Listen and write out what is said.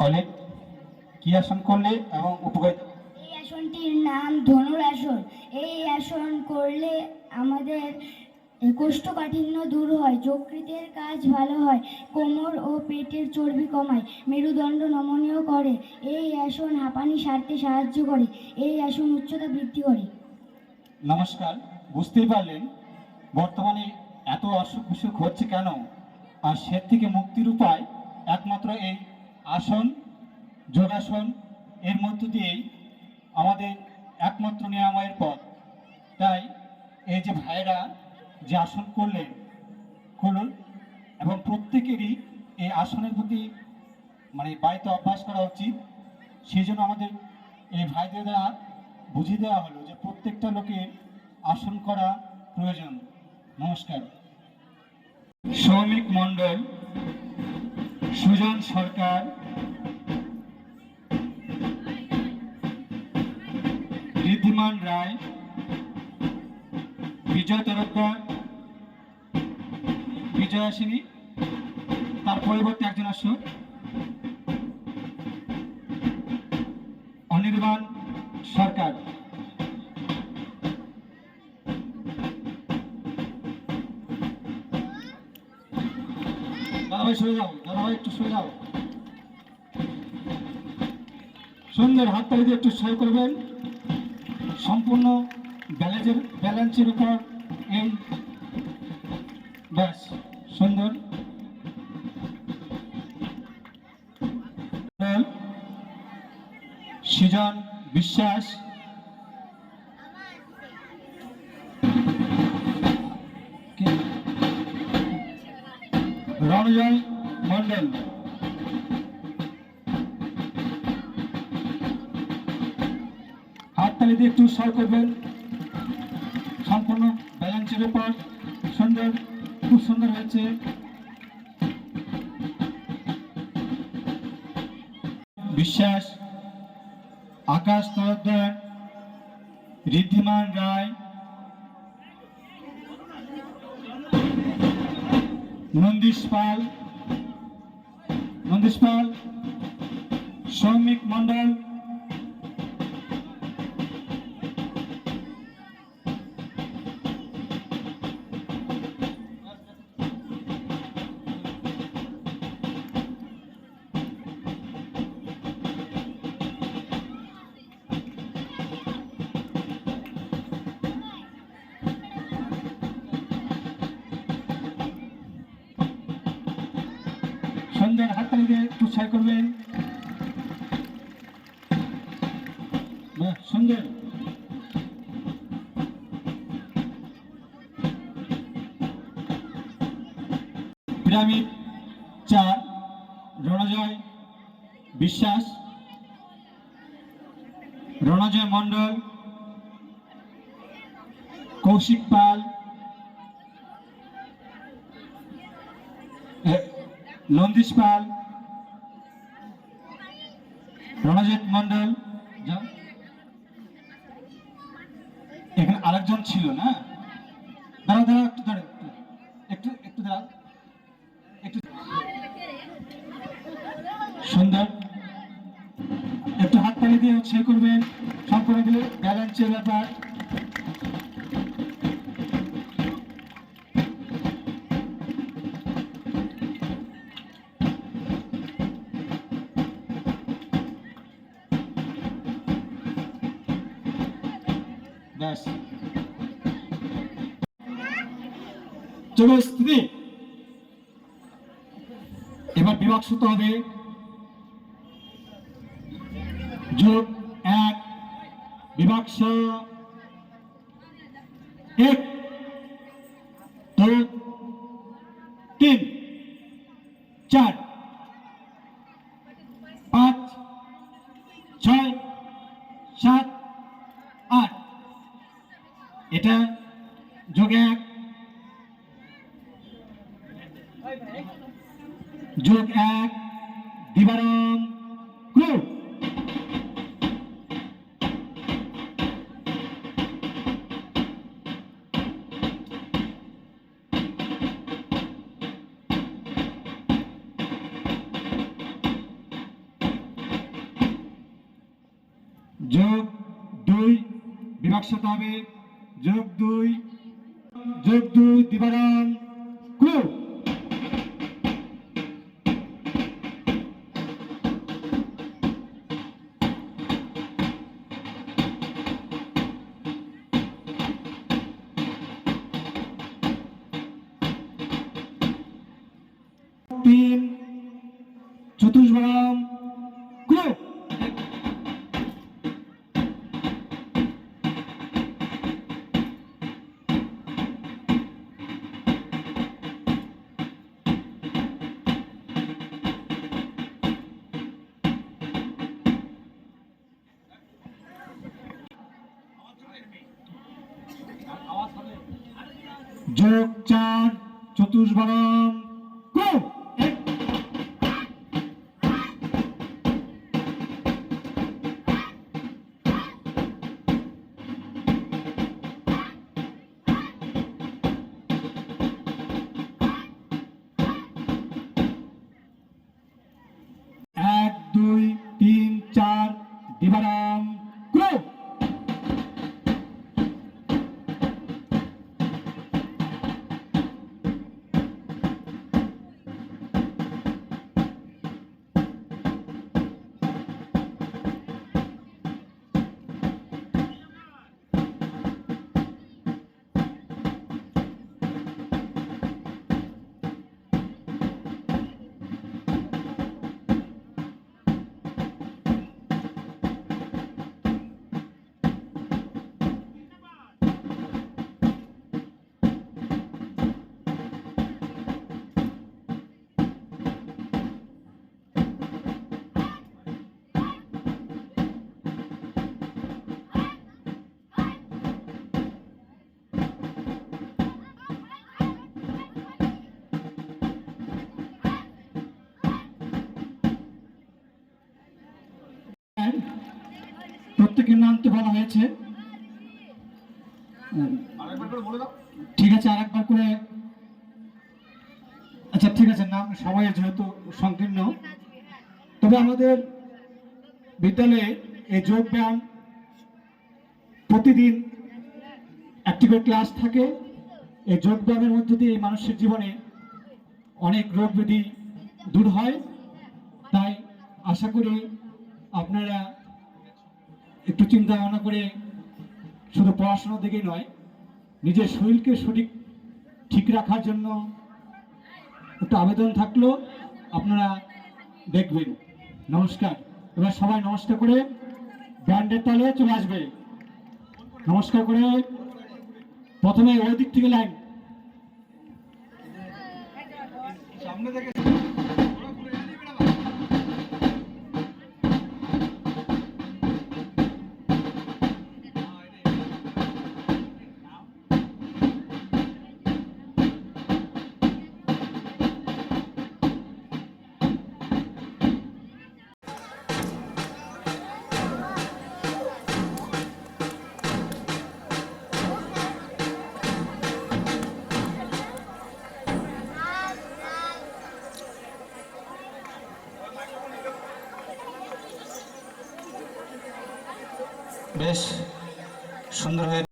অনেক কি আসন করলে এবং উপকারিতা এই আসনটির নাম ধনুর আসন। এই আসন করলে আমাদের কোষ্ঠকাঠিন্য দূর হয় যকৃতের কাজ ভালো হয় কোমর ও পেটের চর্বি কমায় মেরুদণ্ড নমনীয় করে। এই আসন হাঁপানি সারতে সাহায্য করে এই আসন উচ্চতা বৃদ্ধি করে। নমস্কার বুঝতেই পারলেন বর্তমানে এত অসুখ বিসুখ হচ্ছে কেন? আর সে থেকে মুক্তির উপায় একমাত্র এই আসন, যোগাসন, এর মধ্য দিয়েই আমাদের একমাত্র নিরাময়ের পথ। তাই এই যে ভাইরা যে আসন করলেন করুন এবং প্রত্যেকেরই এই আসনের প্রতি মানে বাড়িতে অভ্যাস করা উচিত। সেই জন্য আমাদের এই ভাইদের দ্বারা বুঝিয়ে দেওয়া হলো যে প্রত্যেকটা লোকের আসন করা প্রয়োজন। নমস্কার। সৌমিক মণ্ডল, সুজন সরকার ঋদ্ধিমান রায়, বিজয় তরফদার বিজয় আসেনি, তার পরিবর্তে একজন আসুন অনির্বাণ সরকার। দাদাভাই সরে যাও, দাদাভাই একটু সরে যাও। সুন্দর হাততালি দিয়ে একটু সহায় করবেন। সম্পূর্ণ ব্যালেন্সের ব্যালেন্সের উপর এই ব্যাস সুন্দর। সৃজন বিশ্বাস। রণজয় মন্ডল হাততালি দিয়ে একটু উৎসাহ করবেন। সম্পূর্ণ ব্যালেন্সের উপর। সুন্দর, খুব সুন্দর হয়েছে। বিশ্বাস, আকাশ তরফদার ঋদ্ধিমান রায়। নন্দীশ পাল নন্দীশ পাল, সৌমিক মণ্ডল। সুন্দর হাততালি দিয়ে উৎসাহ করবেন সুন্দর। পিরামিড চার রণজয় বিশ্বাস রণজয় মণ্ডল কৌশিক পাল নন্দীশ পাল, রণজিৎ মন্ডল এখানে আরেকজন ছিল না? দাঁড়া দাঁড়াও, একটু দাঁড়াও, একটু একটু দাঁড়াও। একটু সুন্দর। একটু হাত তালি দিয়ে উৎসাহ করবেন। সম্পূর্ণগুলো ব্যালেন্সের ব্যাপার। ব্যাস চলো স্থিতি এবার বিভাগ সূত্র হবে। যোগ এক বিভাগ স এক দু তিন। যোগ এক দিবারম ক্রু। যোগ দুই বিভাগ হবে। যোগ দুই যোগ দুই দিবারাম ক্লু যোগ চার চতুর্থবারাম প্রত্যেকের নাম তো বলা হয়েছে। ঠিক আছে আর একবার করে। আচ্ছা ঠিক আছে, নাম সময়ের যেহেতু সংকীর্ণ। তবে আমাদের বিদ্যালয়ে এই যোগ ব্যায়াম প্রতিদিন একটি করে ক্লাস থাকে। এই যোগ ব্যায়ামের মধ্যে দিয়ে এই মানুষের জীবনে অনেক রোগ ব্যাধি দূর হয়। তাই আশা করি আপনারা একটু চিন্তা ভাবনা করে শুধু পড়াশোনার দিকেই নয়, নিজের শরীরকে সঠিক, ঠিক রাখার জন্য একটু আবেদন থাকল, আপনারা দেখবেন। নমস্কার। এবার সবাই নমস্কার করে ব্যান্ডের তালে চলে আসবে। নমস্কার করে প্রথমে ওই দিক থেকে লাইন। বেশ সুন্দর হয়ে